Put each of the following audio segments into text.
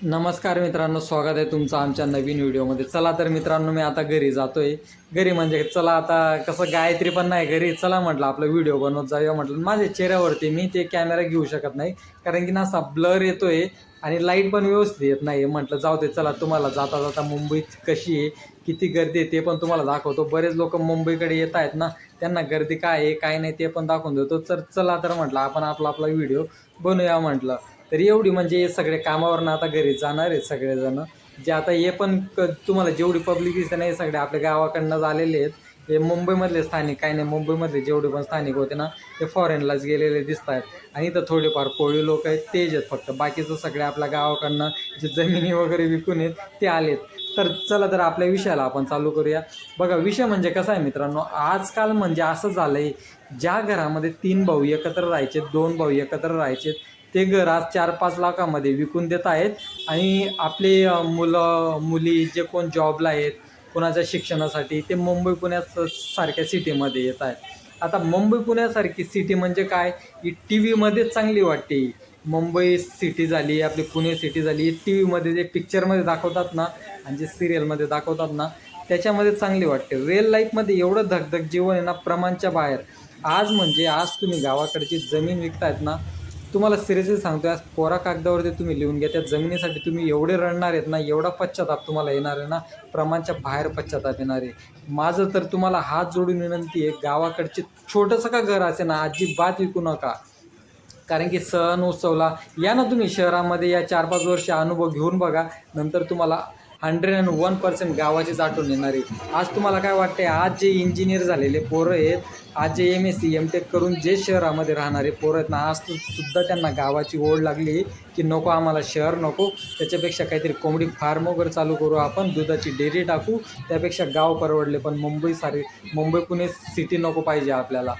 नमस्कार मित्रांनो स्वागत आहे तुमचं आमच्या नवीन व्हिडिओमध्ये. चला तर मित्रांनो मी आता घरी जातोय. घरी म्हणजे चला आता कसं गायत्री पण नाही घरी. चला म्हटलं आपला व्हिडिओ बनवत जाऊया म्हटलं. माझ्या चेहऱ्यावरती मी ते कॅमेरा घेऊ शकत नाही कारण की ना असा ब्लर येतोय आणि लाइट पण व्यवस्थित येत नाही म्हटलं. जाऊ दे चला तुम्हाला जाता जाता मुंबईत कशी आहे किती गर्दी आहे ते पण तुम्हाला दाखवतो. बरेच लोक मुंबईकडे येत आहेत ना त्यांना गर्दी काय आहे काय नाही ते पण दाखवून देतो. तर चला तर म्हटलं आपण आपला आपला व्हिडिओ बनवूया म्हटलं. तर एवढी म्हणजे हे सगळे कामावरनं आता घरी जाणार आहेत सगळेजण. जे आता हे पण क तुम्हाला जेवढी पब्लिक दिसते नाही सगळे आपल्या गावाकडनं आलेले आहेत. हे मुंबईमधले स्थानिक काही नाही मुंबईमधले जेवढे पण स्थानिक होते ना ते फॉरेनलाच गेलेले दिसत आहेत आणि इथं थोडेफार कोळी लोक आहेत तेच आहेत फक्त. बाकीचं सगळे आपल्या गावाकडनं जे जमिनी वगैरे विकून आहेत ते आलेत. तर चला तर आपल्या विषयाला आपण चालू करूया. बघा विषय म्हणजे कसा आहे मित्रांनो आजकाल म्हणजे असं झालं आहे ज्या घरामध्ये तीन भाऊ एकत्र राहायचे दोन भाऊ एकत्र राहायचे ते घर आज चार पाच लाखामध्ये विकून देत आहेत. आणि आपले मुलं मुली जे कोण जॉबला आहेत कोणाच्या शिक्षणासाठी ते मुंबई पुण्यासारख्या सिटीमध्ये येत आहेत. आता मुंबई पुण्यासारखी सिटी म्हणजे काय? ही टी व्हीमध्येच चांगली वाटते. मुंबई सिटी झाली आपली पुणे सिटी झाली टी व्हीमध्ये जे पिक्चरमध्ये दाखवतात ना आणि जे सिरियलमध्ये दाखवतात ना त्याच्यामध्ये चांगली वाटते. रिअल लाईफमध्ये एवढं धगधग जीवन आहे ना प्रमाणच्या बाहेर. आज म्हणजे आज तुम्ही गावाकडची जमीन विकतायत ना तुम्हाला सिरियसली सांगतोय आज कोरा कागदावरती तुम्ही लिहून घ्या त्या जमिनीसाठी तुम्ही एवढे रडणार आहेत ना एवढा पश्चाताप तुम्हाला येणार आहे ना प्रमाणच्या बाहेर पश्चाताप येणार आहे. माझं तर तुम्हाला हात जोडून विनंती आहे गावाकडचे छोटंसं का घर असे ना अजिबात विकू नका. कारण की सण उत्सवला या ना तुम्ही शहरामध्ये या चार पाच वर्ष अनुभव घेऊन बघा नंतर तुम्हाला हंड्रेड अँड वन पर्सेंट गावाचीच आठवण येणार. आहे आज तुम्हाला काय वाटते आज जे इंजिनियर झालेले पोरं आहेत आज जे M S C M tech करून जे शहरामध्ये राहणारे पोरं आहेत ना आज सुद्धा त्यांना गावाची ओढ लागली की नको आम्हाला शहर नको त्याच्यापेक्षा काहीतरी कोंबडी फार्म वगैरे चालू करू आपण दुधाची डेअरी टाकू त्यापेक्षा गाव परवडले पण मुंबई सारे मुंबई पुणे सिटी नको पाहिजे आपल्याला.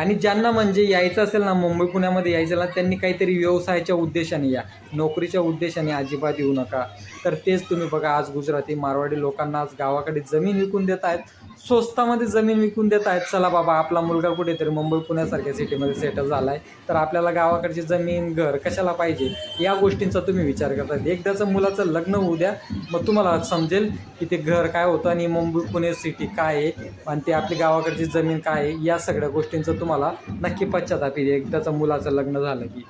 आणि ज्यांना म्हणजे यायचं असेल ना मुंबई पुण्यामध्ये यायचं ना त्यांनी काहीतरी व्यवसायाच्या उद्देशाने या. नोकरीच्या उद्देशाने अजिबात येऊ नका. तर तेच तुम्ही बघा आज गुजराती मारवाडी लोकांना आज गावाकडे जमीन विकून देत आहेत. स्वस्तामध्ये जमीन विकून देत आहेत. चला बाबा आपला मुलगा कुठेतरी मुंबई पुण्यासारख्या सिटीमध्ये सेटल झाला आहे तर आपल्याला गावाकडची जमीन घर कशाला पाहिजे? या गोष्टींचा तुम्ही विचार करता. एकदाचं मुलाचं लग्न होऊ द्या. मग तुम्हाला समजेल की ते घर काय होतं आणि मुंबई पुणे सिटी काय आहे आणि ते आपली गावाकडची जमीन काय आहे. या सगळ्या गोष्टींचं तुम्हाला नक्की पश्चाताप येईल. एकदाचं मुलाचं लग्न झालं की.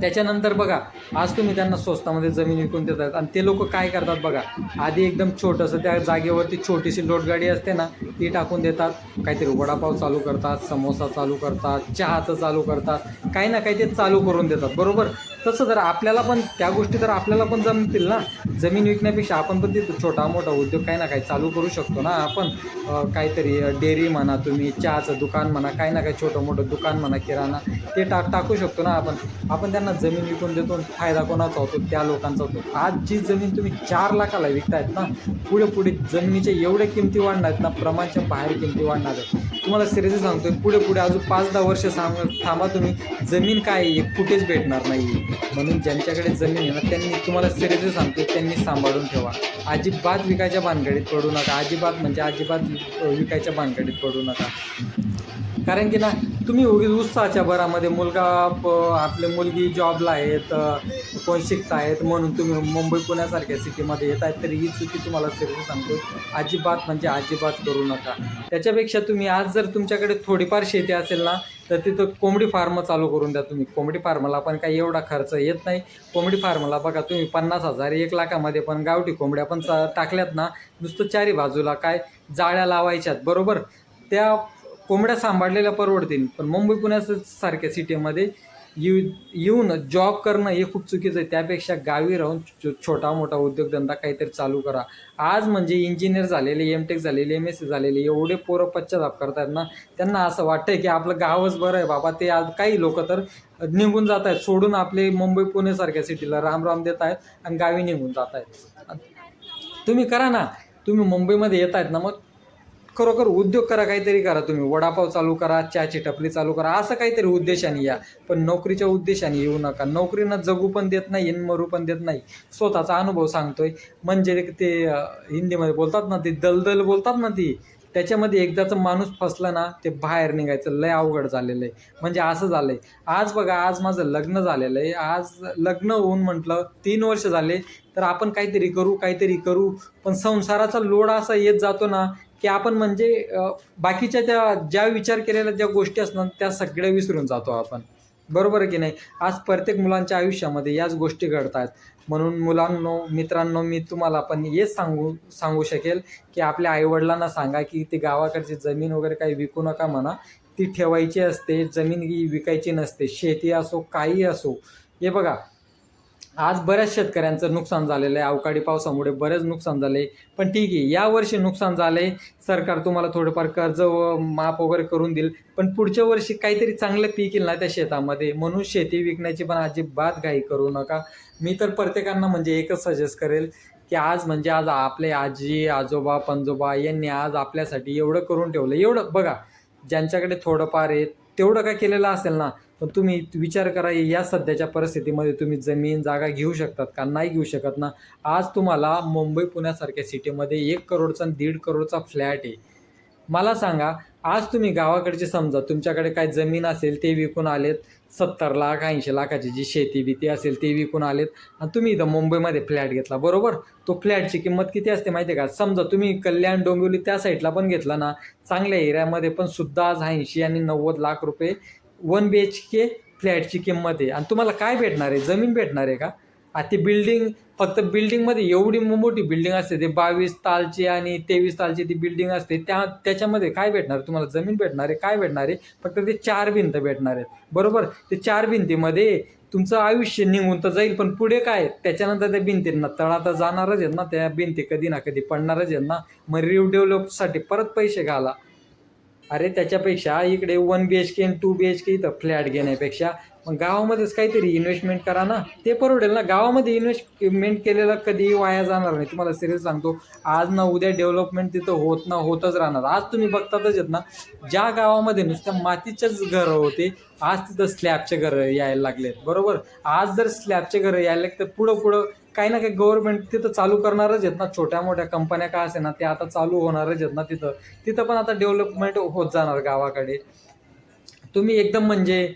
त्याच्यानंतर बघा आज तुम्ही त्यांना स्वस्तामध्ये जमीन विकून देतात आणि ते लोक काय करतात बघा आधी एकदम छोटंसं त्या जागेवरती छोटीशी लोटगाडी असते ना ती टाकून देतात. काहीतरी वडापाव चालू करतात समोसा चालू करतात चहाचं चालू करतात. काही ना काही ते चालू करून देतात बरोबर? तसं जर आपल्याला पण त्या गोष्टी तर आपल्याला पण जमतील ना. जमीन विकण्यापेक्षा आपण पण तिथं छोटा मोठा उद्योग काही ना काही चालू करू शकतो ना. आपण काहीतरी डेअरी म्हणा तुम्ही चहाचं दुकान म्हणा काही ना काही छोटं मोठं दुकान म्हणा किराणा ते टाक टाकू शकतो ना आपण. आपण त्यांना जमीन विकून देतो फायदा कोणाचा होतो त्या लोकांचा होतो. आज जी जमीन तुम्ही चार लाखाला विकतायत ना पुढे पुढे जमिनीच्या एवढ्या किमती वाढणार आहेत ना प्रमाणच्या बाहेर किमती वाढणार आहेत. तुम्हाला सिरियसली सांगतोय पुढे पुढे अजून पाच दहा वर्ष सांग थांबा तुम्ही जमीन काय आहे हे कुठेच भेटणार नाही म्हणून ज्यांच्याकडे जमीन आहे ना त्यांनी तुम्हाला सिरियसली सांगतो त्यांनी सांभाळून ठेवा. अजिबात विकायच्या भानगडीत पडू नका. अजिबात म्हणजे अजिबात विकायच्या भानगडीत पडू नका. कारण की ना तुम्ही उगीच उत्साहाच्या भरामध्ये मुलगा प- आपले मुलगी जॉबला आहेत अ, कोण शिकतायत म्हणून तुम्ही मुंबई पुण्यासारख्या सिटीमध्ये येत आहेत तरी ही चुकी तुम्हाला सर्व सांगतो अजिबात म्हणजे अजिबात करू नका. त्याच्यापेक्षा तुम्ही आज जर तुमच्याकडे थोडीफार शेती असेल ना तर तिथं कोंबडी फार्म चालू करून द्या तुम्ही. कोंबडी फार्मला पण काही एवढा खर्च येत नाही. कोंबडी फार्मला बघा तुम्ही पन्नास हजार एक लाखामध्ये पण गावठी कोंबड्या पण चा टाकल्यात ना नुसतं चारी बाजूला काय जाळ्या लावायच्यात बरोबर? त्या कोंबड्या सांभाळलेल्या परवडतील. पण मुंबई पुण्यासारख्या सिटीमध्ये येऊ येऊन जॉब करणं हे खूप चुकीचं आहे. त्यापेक्षा गावी राहून छोटा मोठा उद्योगधंदा काहीतरी चालू करा. आज म्हणजे इंजिनियर झालेले एम टेक झालेले एम एस सी झालेले एवढे पोरं पश्चाताप करतात ना त्यांना असं वाटतंय की आपलं गावच बरं आहे बाबा. ते आज काही लोक तर निघून जात आहेत सोडून आपले मुंबई पुणेसारख्या सिटीला राम राम देत आहेत आणि गावी निघून जात आहेत. तुम्ही करा ना. तुम्ही मुंबईमध्ये येत आहेत ना मग. खरोखर उद्योग करा काहीतरी करा तुम्ही. वडापाव चालू करा चहाची टपरी चालू करा असं काहीतरी उद्देशाने या. पण नोकरीच्या उद्देशाने येऊ नका. नोकरीनं जगू पण देत नाही मरू पण देत नाही. स्वतःचा अनुभव सांगतोय. म्हणजे ते हिंदीमध्ये बोलतात ना ती दलदल बोलतात ना ती. त्याच्यामध्ये एकदाचं माणूस फसला ना ते बाहेर निघायचं. लय अवघड झालेलं आहे. म्हणजे असं झालं आहे आज बघा आज माझं लग्न झालेलं आहे. आज लग्न होऊन म्हटलं तीन वर्ष झाले. तर आपण काहीतरी करू काहीतरी करू. पण संसाराचा लोड असा येत जातो ना की आपण म्हणजे बाकीच्या त्या ज्या विचार केलेल्या ज्या गोष्टी असतात त्या सगळ्या विसरून जातो आपण. बरोबर आहे की नाही? आज प्रत्येक मुलांच्या आयुष्यामध्ये याच गोष्टी घडतात. म्हणून मुलांनो मित्रांनो मी तुम्हाला पण हेच सांगू सांगू शकेल की आपल्या आईवडिलांना सांगा की ते गावाकडची जमीन वगैरे काही विकू नका म्हणा. ती ठेवायची असते जमीन ही विकायची नसते. शेती असो काही असो. हे बघा आज बऱ्याच शेतकऱ्यांचं नुकसान झालेलं आहे. अवकाळी पावसामुळे बरेच नुकसान झाले. पण ठीक आहे यावर्षी नुकसान झाले. सरकार तुम्हाला थोडंफार कर्ज व माफ वगैरे करून देईल. पण पुढच्या वर्षी काहीतरी चांगलं पीक येईल ना त्या शेतामध्ये. म्हणून शेती विकण्याची पण अजिबात घाई करू नका. मी तर प्रत्येकांना म्हणजे एकच सजेस्ट करेल की आज म्हणजे आज आपले आजी आजोबा पणजोबा यांनी आज आपल्यासाठी एवढं करून ठेवलं. एवढं बघा ज्यांच्याकडे थोडंफार आहे तेवढं काय केलेलं असेल ना पण तुम्ही विचार करा या सध्याच्या परिस्थितीमध्ये तुम्ही जमीन जागा घेऊ शकतात का? नाही घेऊ शकत ना? आज तुम्हाला मुंबई पुण्यासारख्या सिटीमध्ये एक करोडचा आणि दीड करोडचा फ्लॅट आहे. मला सांगा आज तुम्ही गावाकडचे समजा तुमच्याकडे काय जमीन असेल ते विकून आलेत सत्तर लाख ऐंशी लाखाची जी शेती बिती असेल ते विकून आलेत आणि तुम्ही इथं मुंबईमध्ये फ्लॅट घेतला बरोबर? तो फ्लॅटची किंमत किती असते माहिती आहे का? समजा तुम्ही कल्याण डोंबिवली त्या साईडला पण घेतला ना चांगल्या एरियामध्ये पण सुद्धा आज ऐंशी आणि नव्वद लाख रुपये वन बी एच के फ्लॅटची किंमत आहे. आणि तुम्हाला काय भेटणार आहे? जमीन भेटणार आहे का? आता ती बिल्डिंग फक्त बिल्डिंगमध्ये एवढी मो- मोठी बिल्डिंग असते ते बावीस तालची आणि तेवीस तालची ती बिल्डिंग असते त्या त्याच्यामध्ये काय भेटणार? तुम्हाला जमीन भेटणार आहे काय भेटणार आहे? फक्त ते चार भिंत भेटणार आहेत. बरोबर? ते चार भिंतीमध्ये तुमचं आयुष्य निघून तर जाईल पण पुढे काय? त्याच्यानंतर त्या भिंतींना तळा तर जाणारच आहेत ना त्या भिंती कधी ना कधी पडणारच आहेत ना. मग रिडेव्हलपसाठी परत पैसे घाला. अरे त्याच्यापेक्षा इकडे वन बी एच के आणि टू बी एच के इथं फ्लॅट घेण्यापेक्षा मग गावामध्येच काहीतरी इन्व्हेस्टमेंट करा ना. ते परवडेल ना. गावामध्ये इन्व्हेस्टमेंट केलेलं कधी वाया जाणार नाही. तुम्हाला सिरियस सांगतो आज ना उद्या डेव्हलपमेंट तिथं होत ना होतच राहणार. आज तुम्ही बघतातच आहेत ना ज्या गावामध्ये नुसत्या मातीचेच घरं होते आज तिथं स्लॅबचे घरं यायला लागलेत. बरोबर? आज जर स्लॅबचे घरं यायला लागले तर पुढं पुढं काही ना काही गव्हर्नमेंट तिथं चालू करणारच आहेत ना. छोट्या मोठ्या कंपन्या काय असे ना ते आता चालू होणारच आहेत ना तिथं. तिथं पण आता डेव्हलपमेंट होत जाणार गावाकडे. तुम्ही एकदम म्हणजे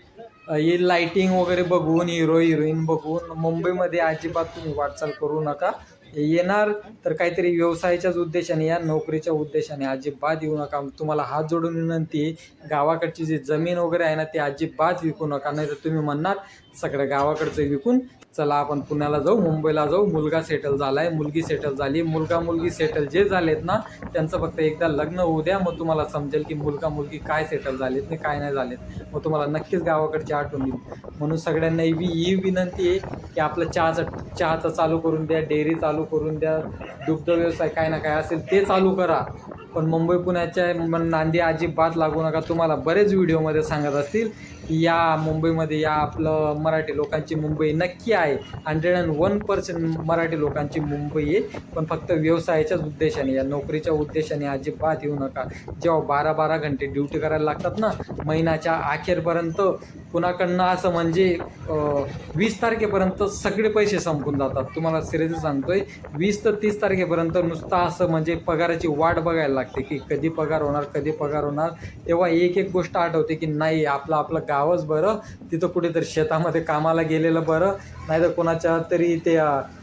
अ, हे लाइटिंग वगैरे बघून हिरो हिरोईन बघून मुंबईमध्ये अजिबात तुम्ही वाटचाल करू नका. येणार तर काहीतरी व्यवसायाच्याच उद्देशाने या नोकरीच्या उद्देशाने अजिबात येऊ नका. तुम्हाला हात जोडून विनंती गावाकडची जी जमीन वगैरे आहे ना ती अजिबात विकू नका. नाही तर तुम्ही म्हणणार सगळं गावाकडचं विकून चला आपण पुण्याला जाऊ मुंबईला जाऊ मुलगा सेटल झाला आहे मुलगी सेटल झाली मुलगा मुलगी सेटल जे झालेत ना त्यांचं फक्त एकदा लग्न होऊ द्या मग तुम्हाला समजेल की मुलगा मुलगी काय सेटल झालेत आणि काय नाही झालेत. मग तुम्हाला नक्कीच गावाकडची आठवण येईल. म्हणून सगळ्यांना ही ही विनंती आहे की आपलं चहाचं चहाचं चालू करून द्या डेअरी चालू करून द्या दुग्ध व्यवसाय काय ना काय असेल ते चालू करा. पण मुंबई पुण्याच्या नांदी अजिबात लागू नका. तुम्हाला बरेच व्हिडिओमध्ये सांगत असतील या मुंबईमध्ये या आपलं मराठी लोकांची मुंबई नक्की आहे. Hundred and one percent Marathi लोकांची मुंबई आहे. पण फक्त व्यवसायाच्याच उद्देशाने या नोकरीच्या उद्देशाने अजिबात येऊ नका. जेव्हा बारा बारा घंटे ड्युटी करायला लागतात ना महिन्याच्या अखेरपर्यंत कुणाकडनं असं म्हणजे वीस तारखेपर्यंत सगळे पैसे संपून जातात. तुम्हाला सिरियसली सांगतोय वीस ते तीस तारखेपर्यंत नुसतं असं म्हणजे पगाराची वाट बघायला लागते की कधी पगार होणार कधी पगार होणार. तेव्हा एक एक गोष्ट आठवते की नाही आपलं आपलं गावच बरं. तिथं कुठेतरी शेतामध्ये कामाला गेलेलं बरं. नाहीतर कोणाच्या तरी ते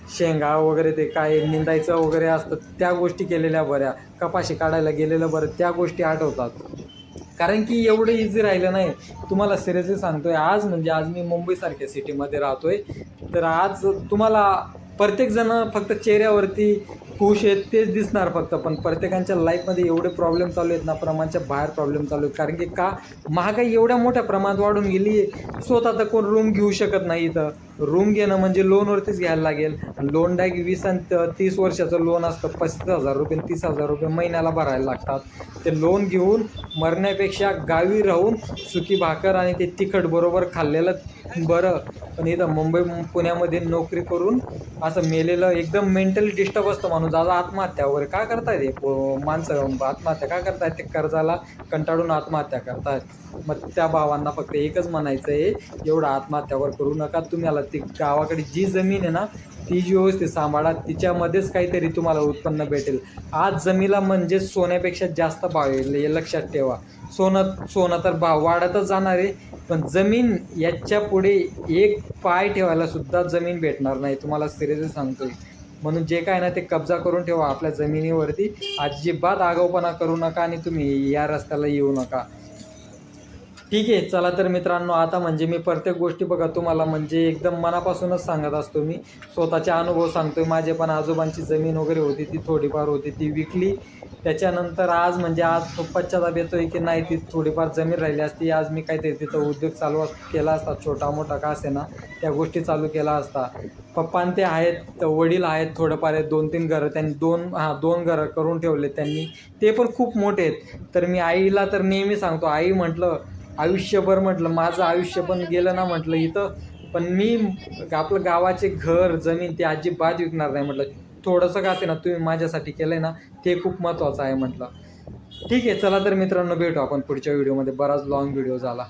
शेंगा वगैरे ते काय निंदायचं वगैरे असतं त्या गोष्टी केलेल्या बऱ्या. कपाशी काढायला गेलेलं बरं त्या गोष्टी आठवतात. कारण की एवढं इझी राहिलं नाही. तुम्हाला सिरियसली सांगतोय आज म्हणजे आज मी मुंबईसारख्या सिटीमध्ये राहतोय. तर आज तुम्हाला प्रत्येकजण फक्त चेहऱ्यावरती खुश आहेत तेच दिसणार फक्त. पण प्रत्येकांच्या लाईफमध्ये एवढे प्रॉब्लेम चालू आहेत ना प्रमाणच्या बाहेर प्रॉब्लेम चालू आहेत. कारण की का? महागाई एवढ्या मोठ्या प्रमाणात वाढून गेली स्वतः तर कोण रूम घेऊ शकत नाही इथं. रूम घेणं म्हणजे लोनवरतीच घ्यायला लागेल. लोन डायरेक्ट वीस आणि तीस वर्षाचं लोन असतं. पस्तीस हजार रुपये तीस हजार रुपये महिन्याला भरायला लागतात. ते लोन घेऊन मरण्यापेक्षा गावी राहून सुकी भाकर आणि ते तिखट बरोबर खाल्लेलं बरं. पण इथं मुंबई पुण्यामध्ये नोकरी करून असं मेलेलं एकदम मेंटली डिस्टर्ब असतं माणूस. आज आत्महत्या वगैरे का करतायत हे माणसं आत्महत्या का करतायत? ते कर्जाला कंटाळून आत्महत्या करतायत. मग त्या भावांना फक्त एकच म्हणायचं आहे एवढं आत्महत्यावर करू नका. तुम्हाला ती गावाकडे जी जमीन आहे ना ती जी व्यवस्थित सांभाळा तिच्यामध्येच काहीतरी तुम्हाला उत्पन्न भेटेल. आज जमीला म्हणजे सोन्यापेक्षा जास्त भाव येईल हे लक्षात ठेवा. सोनं सोनं तर भाव वाढतच जाणार आहे पण जमीन याच्यापुढे एक पाय ठेवायला सुद्धा जमीन भेटणार नाही तुम्हाला सिरियसली सांगतोय. म्हणून जे काय ना ते कब्जा करून ठेवा आपल्या जमिनीवरती. अजिबात आगाऊपणा करू नका आणि तुम्ही या रस्त्याला येऊ नका. ठीक आहे चला तर मित्रांनो आता म्हणजे मी प्रत्येक गोष्टी बघा तुम्हाला म्हणजे एकदम मनापासूनच सांगत असतो मी. स्वतःचे अनुभव सांगतो माझे पण आजोबांची जमीन वगैरे होती ती थोडीफार होती ती विकली. त्याच्यानंतर आज म्हणजे आज तो पश्चाताप आहे की नाही ती थोडीफार जमीन राहिली असती. आज मी काहीतरी तिथं उद्योग चालू अस- केला असता छोटा मोठा का असे ना त्या गोष्टी चालू केला असता. पप्पा ते आहेत वडील आहेत थोडंफार आहेत दोन तीन घरं त्यांनी दोन हां दोन घरं करून ठेवले त्यांनी. ते पण खूप मोठे आहेत. तर मी आईला तर नेहमी सांगतो आई म्हटलं आयुष्यभर म्हटलं माझं आयुष्य पण गेलं ना म्हटलं इथं. पण मी आपलं गावाचे घर जमीन ते अजिबात विकणार नाही म्हटलं. थोडंसं का असे ना तुम्ही माझ्यासाठी केलंय ना ते खूप महत्त्वाचं आहे म्हटलं. ठीक आहे चला तर मित्रांनो भेटू आपण पुढच्या व्हिडिओमध्ये बराच लॉंग व्हिडिओ झाला.